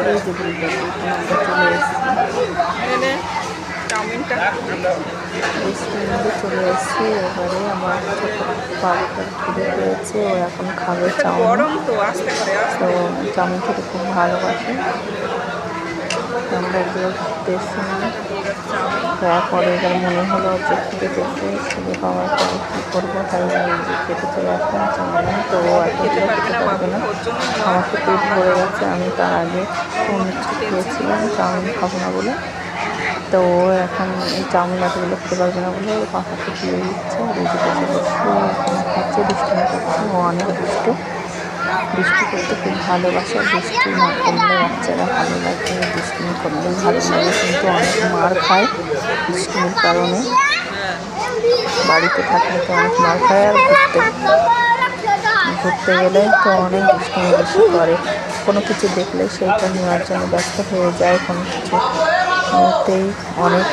চলে এসেছি চলে এবারে আমার ছোট বাবুটা খিদে পেয়েছে ও এখন খাবে চাউমিন। তো চাউমিন। খেতে খুব ভালোবাসে আমরা এগুলো এসেছিলাম তারপরে এবার মনে হলো যে পেয়েছে খিদে পাওয়ার পরে করব তাই খেতে চলে আসলাম চাউমিন তো ও এখন খেতে পারবে না আমাকে পেট ভরে গেছে আমি তার আগে খেয়েছিলাম চাউমিন খাব না বলে। তো এখন এই চাউমিন এতগুলো খেতে পারবে না বলে পাখাকে দিয়ে দিচ্ছে খাচ্ছে দুষ্টুমি করছে ও অনেক দুষ্টু। বৃষ্টি করতে খুব ভালোবাসে বৃষ্টি না করলে বাচ্চারা ভালো লাগে বৃষ্টি করলেও ভালো লাগে কিন্তু অনেক মার খায় বৃষ্টির কারণে। বাড়িতে থাকলে তো অনেক মার খায় আর ঘুরতে। ঘুরতে গেলে তো অনেক দুষ্টুমি বেশি করে। কোনো কিছু দেখলে সেইটা নেওয়ার জন্য ব্যস্ত হয়ে যায়, কোনো কিছু অনেক